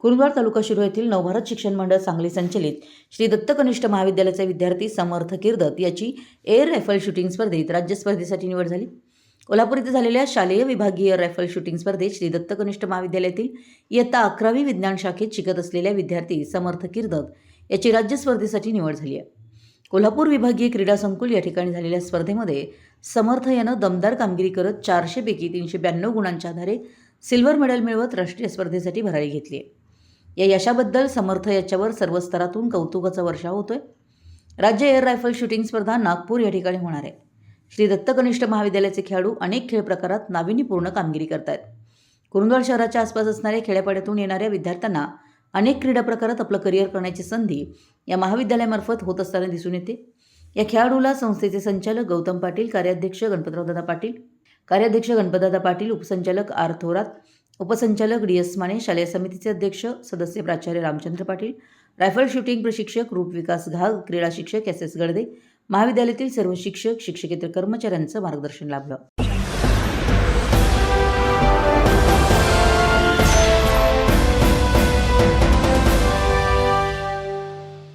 कुरुंदवाड तालुका शिरो येथील नवभारत शिक्षण मंडळ सांगली संचलित श्री दत्तकनिष्ठ महाविद्यालयाचे विद्यार्थी समर्थ किर्दत याची एअर रायफल शूटिंग स्पर्धेत राज्य स्पर्धेसाठी निवड झाली. कोल्हापूर इथे झालेल्या शालेय विभागीय रायफल शूटिंग स्पर्धेत श्री दत्तकनिष्ठ महाविद्यालयातील इयत्ता अकरावी विज्ञान शाखेत शिकत असलेल्या विद्यार्थी समर्थ किर्दत याची राज्य स्पर्धेसाठी निवड झाली आहे. कोल्हापूर विभागीय क्रीडा संकुल या ठिकाणी झालेल्या स्पर्धेमध्ये समर्थ यानं दमदार कामगिरी करत चारशेपैकी तीनशे ब्याण्णव गुणांच्या आधारे सिल्वर मेडल मिळवत राष्ट्रीय स्पर्धेसाठी भरारी घेतली आहे. या यशाबद्दल समर्थ याच्यावर सर्व स्तरातून कौतुकाचा वर्षाव होतोय. राज्य एअर रायफल शूटिंग स्पर्धा नागपूर या ठिकाणी होणार आहे. श्री दत्तकनिष्ठ महाविद्यालयाचे खेळाडू अनेक खेळ प्रकारात नाविन्यपूर्ण कामगिरी करतायत. कुरुंदवाड शहराच्या आसपास असणाऱ्या खेड्यापाड्यातून येणाऱ्या विद्यार्थ्यांना अनेक क्रीडा प्रकारात आपलं करिअर करण्याची संधी या महाविद्यालयामार्फत होत असताना दिसून येते. या खेळाडूला संस्थेचे संचालक गौतम पाटील कार्याध्यक्ष गणपतरावदादा पाटील कार्याध्यक्ष गणपतदादा पाटील उपसंचालक आर थोरात उपसंचालक डी एस माने शालेय समितीचे अध्यक्ष सदस्य प्राचार्य रामचंद्र पाटील रायफल शूटिंग प्रशिक्षक रूप विकास घाग क्रीडा शिक्षक एस एस गडदे महाविद्यालयातील सर्व शिक्षक शिक्षकेतर कर्मचाऱ्यांचं मार्गदर्शन लाभलं.